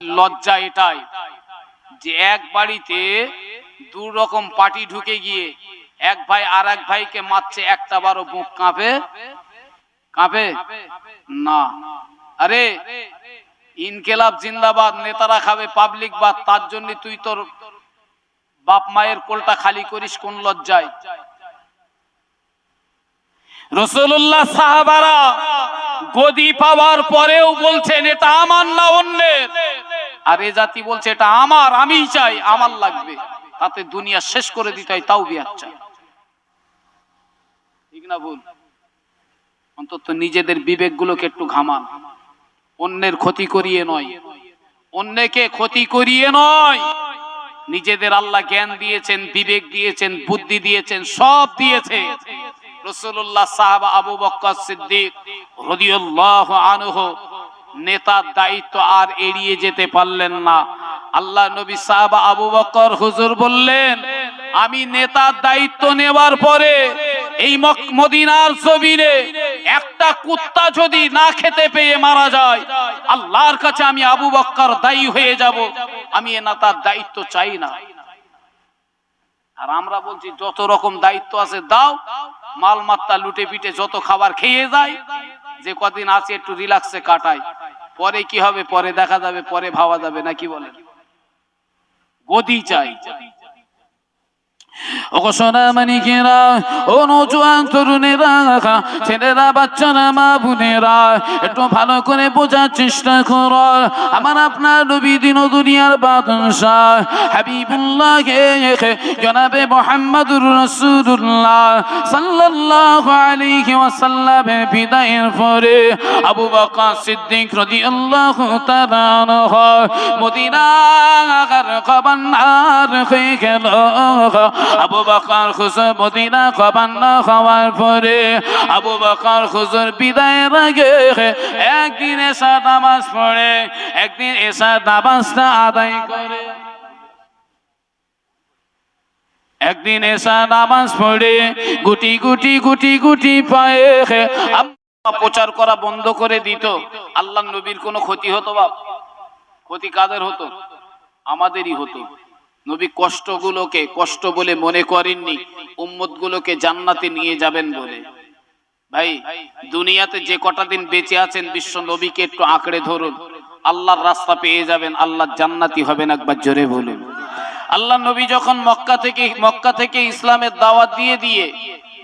লজ্জা এটাই যে এক বাড়িতে দু রকম পার্টি ঢুকে গিয়ে এক ভাই আর এক ভাইকে মারছে, একটা বারো বুক কাঁপে। কাঁপে? না। আরে, ইনকেলাব জিন্দাবাদ, নেতারা খাবে পাবলিক বাদ, তার জন্য তুই তোর বাপ মায়ের কোলটা খালি করিস, কোন লজ্জায়? রসুল্লাহ সাহাবারা গদি পাওয়ার পরেও বলছেন, এটা আমার না অন্যের? আর এ জাতি বলছে, এটা আমার, আমিই চাই, আমার লাগবে। তাতে দুনিয়া শেষ করে দিতে হয়, তাও বিয়ার চাই। ঠিক না ভুল? অন্তত নিজেদের বিবেকগুলোকে একটু ঘামান। অন্যের ক্ষতি করিয়ে নয়। অন্যকে ক্ষতি করিয়ে নয়। নিজেদের আল্লাহ জ্ঞান দিয়েছেন, বিবেক দিয়েছেন, বুদ্ধি দিয়েছেন, সব দিয়েছে। রসুল্লাহ সাহাবা আবু বক্কর সিদ্দিক রদিউল্লাহ আনহু নেতার দায়িত্ব আর এড়িয়ে যেতে পারলেন না। আল্লাহ নবী সাহাবা আবু বক্কর হুজুর বললেন, আমি নেতার দায়িত্ব নেওয়ার পরে এই মদিনার জমিনে একটা কুত্তা যদি না খেতে পেয়ে মারা যায়, আল্লাহর কাছে আমি আবু বক্কর দায়ী হয়ে যাব। আমি এ নেতার দায়িত্ব চাই না। আর আমরা বলছি, যত রকম দায়িত্ব আছে দাও মাল মাত্তা লুটে পিটে যত খাবার খেয়ে যায়, যে কদিন আছে একটু রিল্যাক্সে কাটায়। পরে কি হবে? পরে দেখা যাবে, পরে ভাবা যাবে নাকি বলে গদি চাই। ওগো সোনা মানিকেরা, ও নজুয়ান তরুণেরা ছেলেরা, বাচ্চারা, মা বোনেরা, একটু ভালো করে বোঝার চেষ্টা কর। আমার আপনার নবী দিন দুনিয়ার বাদশাহ, হাবিবুল্লাহ, জনাবে মোহাম্মদুর রাসূলুল্লাহ, সাল্লাল্লাহু আলাইহি ওয়াসাল্লামের বিদায়ের পরে আবু বকর সিদ্দিক রাদিয়াল্লাহু তাআলা মদিনার কবান্নার হয়ে গেল। আবু বকর খুজুর মদিনা কবান্না হওয়ার পরে আবু বকর খুজুর বিদায়ের আগে একদিন এসা নামাজ পড়ে, একদিন এসা নামাজটা আদায় করে। একদিন এসা নামাজ পড়ে, গুটি গুটি গুটি গুটি পায়ে প্রচার করা বন্ধ করে দিত। আল্লাহ নবীর কোনো ক্ষতি হতো বাপ? ক্ষতি কাদের হতো? আমাদেরই হতো। নবী কষ্টগুলোকে কষ্ট বলে মনে করেননি উম্মত গুলোকে জান্নাতে নিয়ে যাবেন বলে। ভাই, দুনিয়াতে যে কটা দিন বেঁচে আছেন, বিশ্ব নবীকে একটু আঁকড়ে ধরুন। আল্লাহর রাস্তা পেয়ে যাবেন, আল্লাহ জান্নাতি হবেন একবার জোরে বলুন। আল্লাহ নবী যখন মক্কা থেকে মক্কা থেকে ইসলামের দাওয়াত দিয়ে দিয়ে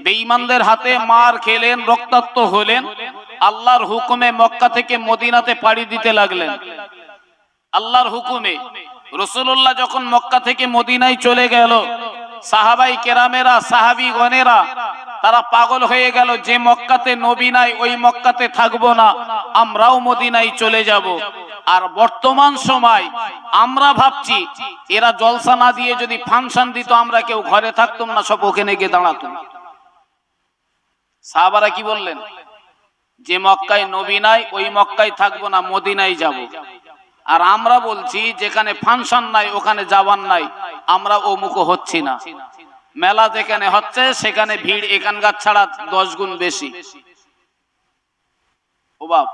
বেঈমানদের হাতে মার খেলেন, রক্তাক্ত হলেন, আল্লাহর হুকুমে মক্কা থেকে মদিনাতে পাড়ি দিতে লাগলেন। আল্লাহর হুকুমে রসুল্লাহ যখন মক্কা থেকে মদিনায় চলে গেল, সাহাবাই কেরামেরা সাহাবি গনেরা তারা পাগল হয়ে গেল যে মক্কাতে নবী নাই, ওই মক্কাতে থাকব না, আমরাও মদিনায় চলে যাব। আর বর্তমান সময় আমরা ভাবছি, এরা জলসা না দিয়ে যদি ফাংশন দিত, আমরা কেউ ঘরে থাকতাম না, সব ওখানে গিয়ে দাঁড়াতাম। সাহাবারা কি বললেন? যে মক্কায় নবী নাই, ওই মক্কায় থাকব না, মদিনায় যাব। আর আমরা বলছি, যেখানে ফাংশন নাই, ওখানে যাবার নাই, আমরা ও মুখ হচ্ছি না। মেলা যেখানে হচ্ছে, সেখানে ভিড় এখানকার ছাড়া দশ গুণ বেশি। ও বাপ,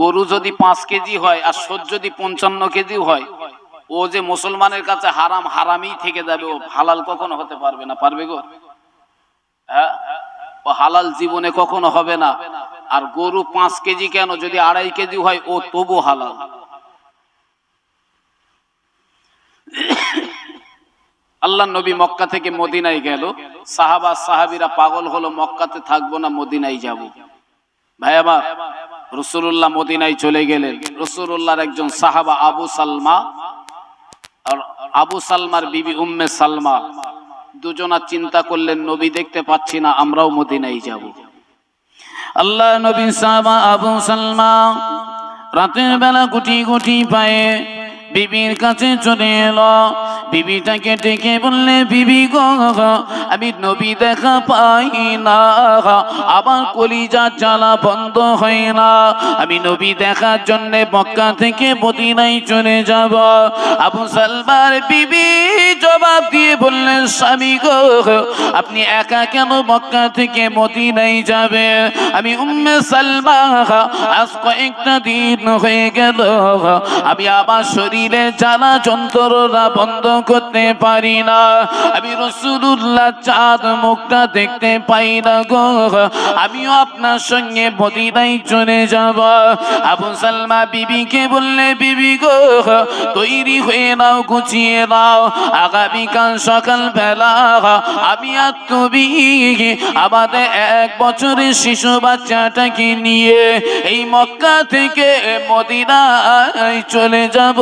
গরু যদি পাঁচ কেজি হয় আর সোদ যদি পঞ্চান্ন কেজি হয়, ও যে মুসলমানের কাছে হারাম, হারামই থেকে যাবে, ও হালাল কখনো হতে পারবে না, পারবে গো। হ্যাঁ? ও হালাল জীবনে কখনো হবে না। আর গরু পাঁচ কেজি কেন? যদি আড়াই কেজি হয়, ও তবু হালাল। আল্লাহ নবী মক্কা থেকে মদিনায় গেল। সাহাবা, সাহাবিরা পাগল হলো, মক্কাতে থাকব না, মদিনায় যাব। ভাই আমার রসুল্লাহ মদিনায় চলে গেলেন। রসুল্লাহর একজন সাহাবা আবু সালমা আর আবু সালমার বিবি উম্মে সালমা। দুজনা চিন্তা করলেন, নবী দেখতে পাচ্ছি না, আমরাও মদিনায় যাব। আল্লাহ নবী সাহাবা আবু সালমা রাতের বেলা গুটি গুটি পায়ে বিবির কাছে চলে এলো। বিবিটাকে ডেকে বললে, বিবি গো, আমি নবী দেখা পাই না। আমার কলিজা জ্বালা বন্ধ হয় না। আমি নবী দেখার জন্য মক্কা থেকে মদিনায় চলে যাব। আবু সালমার বিবি জবাব দিয়ে বললেন স্বামী গো, আপনি একা কেন মক্কা থেকে মদিনায় যাবে আমি উম্মে সালমা, আজ কয়েকটা দিন হয়ে গেল। আমি আমার শরীরে জ্বালা যন্ত্রণা বন্ধ করতে পারি না। আমি রসুল্লাহ চাঁদ মুখটা দেখতে পাই না গো। আমিও আপনার সঙ্গে মদিনায় চলে যাব। আবু সালমা বিবিকে বললে, বিবি গো, তৈরি হয়ে নাও, গুছিয়ে নাও। আগামীকাল সকাল বেলা আমি আর তুমি আমাদের এক বছরের শিশু বাচ্চাটাকে নিয়ে এই মক্কা থেকে মদিনায় চলে যাব।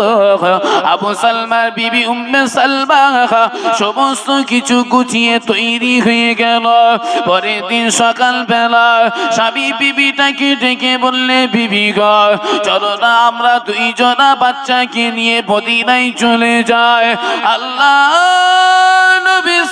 আবু সালমার বিবি উম্মে সালমা, সমস্ত কিছু গুছিয়ে তৈরি হয়ে গেল। পরের দিন সকাল বেলা স্বামী বিবিটাকে ডেকে বললে, বিবি গ, চলো না, আমরা দুইজনা বাচ্চাকে নিয়ে বদিনাই চলে যায় আল্লাহ!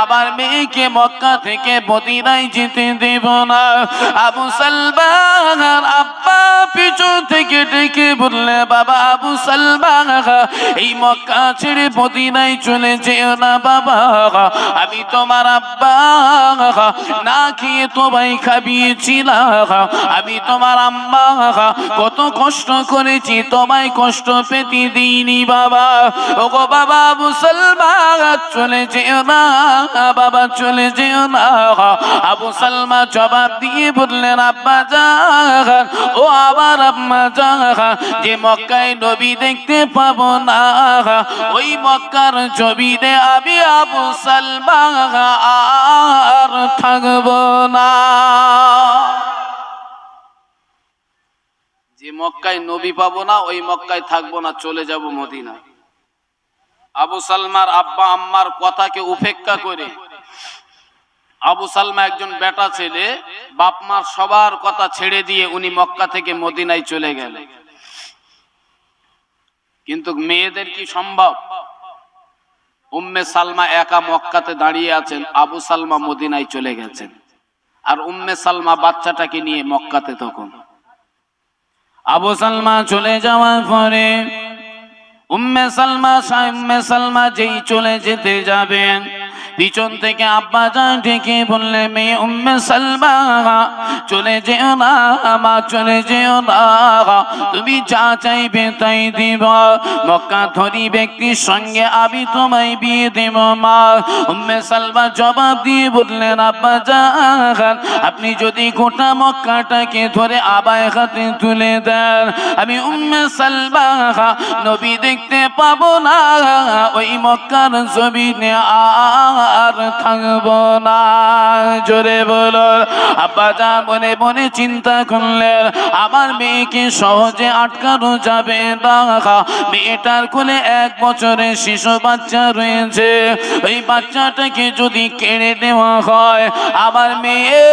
আবার মেয়েকে মক্কা থেকে মদিনায় যেতে দেব না। আবু সালমান আব্বা পিছন থেকে ডেকে বললে, বাবা আবু সালমান, এই মক্কা ছেড়ে মদিনায় চলে যেও না বাবা। আমি তোমার আব্বা, না খেয়ে তোমায় খাবিয়েছিলাম আমি তোমার আম্মা, কত কষ্ট করেছি, তোমায় কষ্ট পেতে দিইনি বাবা। ও গো বাবা মুসলমান চলে যেও না বাবা চলে যেও না। আবু সালমা জবাব দিয়ে বললেন, আব্বা জান ও আবার আম্মা জান যে মক্কায় নবী দেখতে পাবো না। ওই মক্কার জমিনে আমি আবু সালমা আর থাকব না। যে মক্কায় নবী পাবো না, ওই মক্কায় থাকব না, চলে যাব মদিনা আবু সালমার আব্বা আম্মার কথাকে উপেক্ষা করে। আবু সালমা একজন বেটা ছেলে, বাপ মার সবার কথা ছেড়ে দিয়ে উনি মক্কা থেকে মদিনায় চলে গেল। কিন্তু মেয়েদের কি সম্ভব? উম্মে সালমা একা মক্কাতে দাঁড়িয়ে আছেন, আবু সালমা মদিনায় চলে গেছেন। আর উম্মে সালমা বাচ্চাটাকে নিয়ে মক্কাতে তখন। আবু সালমা চলে যাওয়ার পরে উম্মে সালমা সা- উম্মে সালমা যেই চলে যেতে যাবেন পিছন থেকে আব্বা যান ডেকে বললে, মেয়ে উম্মে সালমা, চলে যেও না মা, চলে যেও না। তুমি যা চাইবে তাই দিব। মক্কা ধরি ব্যক্তির সঙ্গে আমি তোমায় বিয়ে দেব মা। উম্মে সালমা জবাব দিয়ে বললেন, আব্বা যান আপনি যদি গোটা মক্কাটাকে ধরে আবায় হাতে তুলে দেন, আমি উম্মে সালমা নবী দেখতে পাবো না। ওই মক্কার জমিনে আর থাকব না। জোরে বলো, আব্বা যা মনে মনে চিন্তা করলেন, আমার মেয়েকে সহজে আটকানো যাবে মেয়েটার কোলে এক বছরের শিশু বাচ্চা রয়েছে। ওই বাচ্চাটাকে যদি কেড়ে নেওয়া হয়, আমার মেয়ে,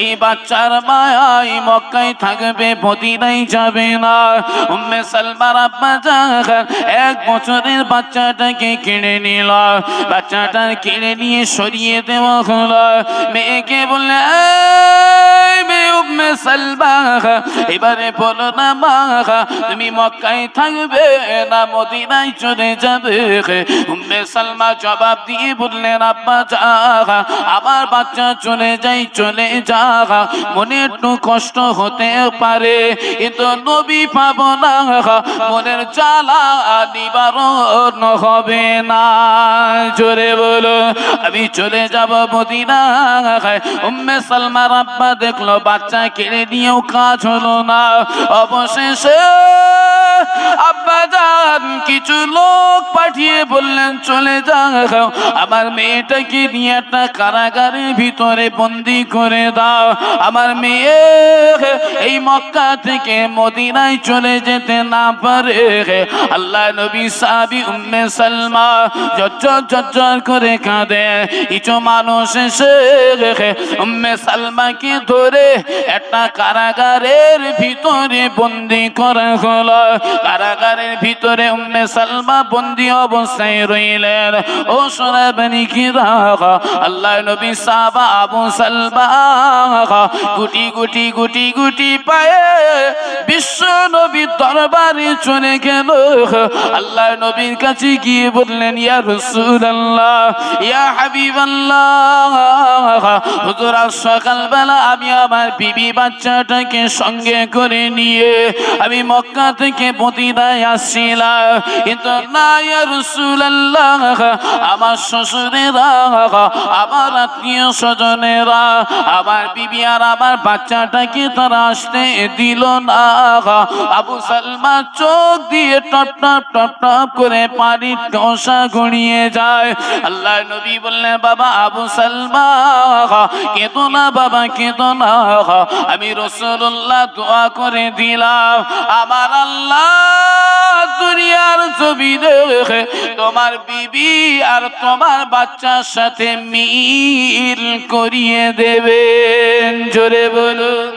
এই বাচ্চার মায়াই মক্কায় থাকবে মদিনাই যাবে না। উম্মে সালমার আব্বা এক বছরের বাচ্চাটাকে কিনে নিল। বাচ্চাটা কেড়ে নিয়ে সরিয়ে দেওয়া হলো। মেয়েকে বললে "এই মেয়ে উম্মে সালমা এবারে বলো না মা তুমি মক্কায় থাকবে না মদিনায় চলে যাবে উম্মে সালমা জবাব দিয়ে বললেন, আব্বা যা আমার বাচ্চা চলে যাই, চলে যা মনে একটু কষ্ট হতে পারে, কিন্তু নবী পাব না, মনের জ্বালা নিবারণ হবে না। জোরে বলো, আমি চলে যাব মদিনা উম্মে সালমার আব্বা দেখল বাচ্চা কেড়ে নিয়েও কাজ হলো না। অবশেষে আব্বা যা কিছু লোক পাঠিয়ে বললেন, চলে যাও আমার মেয়েটাকে নিয়ে একটা কারাগারের ভিতরে বন্দি করে দাও। আমার মেয়ে এই মক্কা থেকে মদিনায় চলে যেতে না পারে। আল্লাহ নবী সাবি উম্মে সালমা জজ্জর জজ্জর করে কাঁদে। কিছু মানুষ এসে উম্মে সালমাকে ধরে একটা কারাগারের ভিতরে বন্দি করা হলো। কারাগারের ভিতরে উম্মে সালমা বন্দি অবস্থায় রইলেন। ও সোনাবানি কি আল্লাহ নবী সাবা আবু সালমা, গুটি গুটি গুটি গুটি পায়ে বিশ্ব নবীর দরবারে চলে গেল। আল্লাহ নবীর কাছে গিয়ে বললেন, ইয়া রাসূলুল্লাহ, ইয়া হাবিবাল্লাহ, হুজুর, আজ সকালবেলা আমি আমার বিবি বাচ্চাটাকে সঙ্গে করে নিয়ে আমি মক্কা থেকে মদিনায় আসছিলাম। কিন্তু না আমার শ্বশুরেরা, আমার আত্মীয় স্বজনেরা, আমার বিবি আর আমার বাচ্চাটাকে তারা আসতে দিল না। আবু সালমা চোখ দিয়ে টপ টপ টপ টপ করে পানির টসা গড়িয়ে যায়। আল্লাহ নবী বললেন, বাবা আবু সালমা, কেঁদো না, বাবা, কেঁদো না। আমি রসুল্লাহ দোয়া করে দিলাম, আমার আল্লাহ দুনিয়ার দেখে তোমার বিবি আর তোমার বাচ্চার সাথে মিল করিয়ে দেবেন। জোরে বলুন।